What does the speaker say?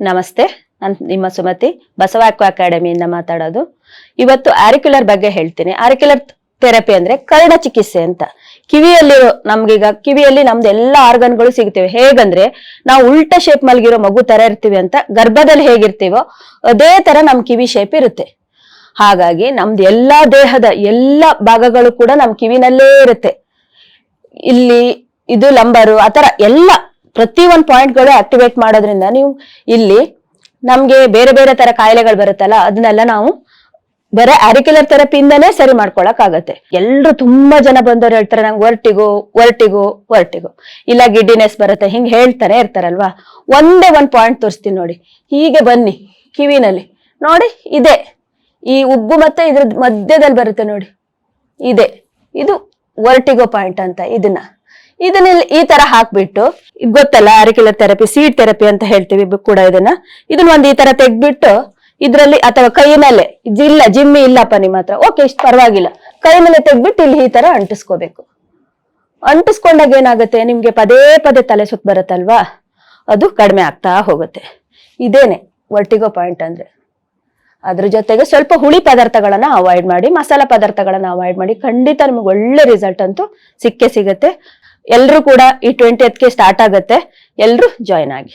ನಮಸ್ತೆ, ನಾನು ನಿಮ್ಮ ಸುಮತಿ ಬಸವಾಕ್ವ ಅಕಾಡೆಮಿಯಿಂದ ಮಾತಾಡೋದು. ಇವತ್ತು ಆರಿಕ್ಯುಲರ್ ಬಗ್ಗೆ ಹೇಳ್ತೀನಿ. ಆರಿಕ್ಯುಲರ್ ಥೆರಪಿ ಅಂದ್ರೆ ಕರ್ಣ ಚಿಕಿತ್ಸೆ ಅಂತ. ಕಿವಿಯಲ್ಲಿ ನಮ್ಗೀಗ, ಕಿವಿಯಲ್ಲಿ ನಮ್ದು ಎಲ್ಲಾ ಆರ್ಗನ್ಗಳು ಸಿಗ್ತೇವೆ. ಹೇಗಂದ್ರೆ, ನಾವು ಉಲ್ಟ ಶೇಪ್ ಮಲ್ಗಿರೋ ಮಗು ತರ ಇರ್ತೀವಿ ಅಂತ, ಗರ್ಭದಲ್ಲಿ ಹೇಗಿರ್ತೀವೋ ಅದೇ ತರ ನಮ್ ಕಿವಿ ಶೇಪ್ ಇರುತ್ತೆ. ಹಾಗಾಗಿ ನಮ್ದು ಎಲ್ಲಾ ದೇಹದ ಎಲ್ಲಾ ಭಾಗಗಳು ಕೂಡ ನಮ್ ಕಿವಿನಲ್ಲೇ ಇರುತ್ತೆ. ಇಲ್ಲಿ ಇದು ಲಂಬರು ಆತರ ಎಲ್ಲ ಪ್ರತಿ ಒಂದ್ ಪಾಯಿಂಟ್ಗಳು ಆಕ್ಟಿವೇಟ್ ಮಾಡೋದ್ರಿಂದ ನೀವು ಇಲ್ಲಿ ನಮ್ಗೆ ಬೇರೆ ಬೇರೆ ತರ ಕಾಯಿಲೆಗಳು ಬರುತ್ತಲ್ಲ ಅದನ್ನೆಲ್ಲ ನಾವು ಬರೀ ಆರಿಕ್ಯುಲರ್ ಥೆರಪಿಯಿಂದನೇ ಸರಿ ಮಾಡ್ಕೊಳಕ್ ಆಗತ್ತೆ ಎಲ್ರು ತುಂಬಾ ಜನ ಬಂದವ್ರು ಹೇಳ್ತಾರೆ, ನಂಗೆ ವರ್ಟಿಗೋ ವರ್ಟಿಗೋ ವರ್ಟಿಗೋ ಇಲ್ಲ ಗಿಡ್ಡಿನೆಸ್ ಬರುತ್ತೆ, ಹಿಂಗೆ ಹೇಳ್ತಾನೆ ಇರ್ತಾರಲ್ವಾ? ಒಂದೇ ಒಂದ್ ಪಾಯಿಂಟ್ ತೋರಿಸ್ತೀನಿ ನೋಡಿ. ಹೀಗೆ ಬನ್ನಿ, ಕಿವಿನಲ್ಲಿ. ನೋಡಿ, ಇದೆ. ಈ ಉಬ್ಬು ಮತ್ತೆ ಇದ್ರ ಮಧ್ಯದಲ್ಲಿ ಬರುತ್ತೆ ನೋಡಿ. ಇದೆ. ಇದು ವರ್ಟಿಗೋ ಪಾಯಿಂಟ್ ಅಂತ, ಇದನ್ನ. ಇದನ್ನ ಈ ತರ ಹಾಕ್ಬಿಟ್ಟು ಗೊತ್ತಲ್ಲ ಆರಿಕ್ಯುಲರ್ ಥೆರಪಿ ಸೀಡ್ ಥೆರಪಿ ಅಂತ ಹೇಳ್ತೀವಿ ಕೂಡ ಇದನ್ನ. ಇದನ್ನ ಒಂದ್ ಈ ತರ ತೆಗ್ದ್ಬಿಟ್ಟು, ಇದ್ರಲ್ಲಿ ಅಥವಾ ಕೈನಲ್ಲೇ ಇಲ್ಲ, ಜಿಮ್ಮಿ ಇಲ್ಲಪ್ಪ ನಿಮ್ಮ ಹತ್ರ. ಓಕೆ ಇಷ್ಟು ಪರವಾಗಿಲ್ಲ. ಕೈನಲ್ಲೇ ತೆಗ್ದ್ಬಿಟ್ಟು ಇಲ್ಲಿ ಈ ತರ ಅಂಟಿಸ್ಕೋಬೇಕು. ಅಂಟಿಸ್ಕೊಂಡಾಗ ಏನಾಗುತ್ತೆ? ನಿಮ್ಗೆ ಪದೇ ಪದೇ ತಲೆ ಸುತ್ತ ಬರುತ್ತಲ್ವಾ? ಅದು ಕಡಿಮೆ ಆಗ್ತಾ ಹೋಗುತ್ತೆ. ಇದೇನೆ ವರ್ಟಿಗೋ ಪಾಯಿಂಟ್ ಅಂದ್ರೆ. ಅದ್ರ ಜೊತೆಗೆ ಸ್ವಲ್ಪ ಹುಳಿ ಪದಾರ್ಥಗಳನ್ನ ಅವಾಯ್ಡ್ ಮಾಡಿ, ಮಸಾಲ ಪದಾರ್ಥಗಳನ್ನ ಅವಾಯ್ಡ್ ಮಾಡಿ, ಖಂಡಿತ ನಿಮ್ಗೆ ಒಳ್ಳೆ ರಿಸಲ್ಟ್ ಅಂತೂ ಸಿಕ್ಕೇ ಸಿಗತ್ತೆ. ಎಲ್ರು ಕೂಡ ಈ ಟ್ವೆಂಟಿ ಗೆ ಸ್ಟಾರ್ಟ್ ಆಗತ್ತೆ. ಎಲ್ರು ಜಾಯ್ನ್ ಆಗಿ.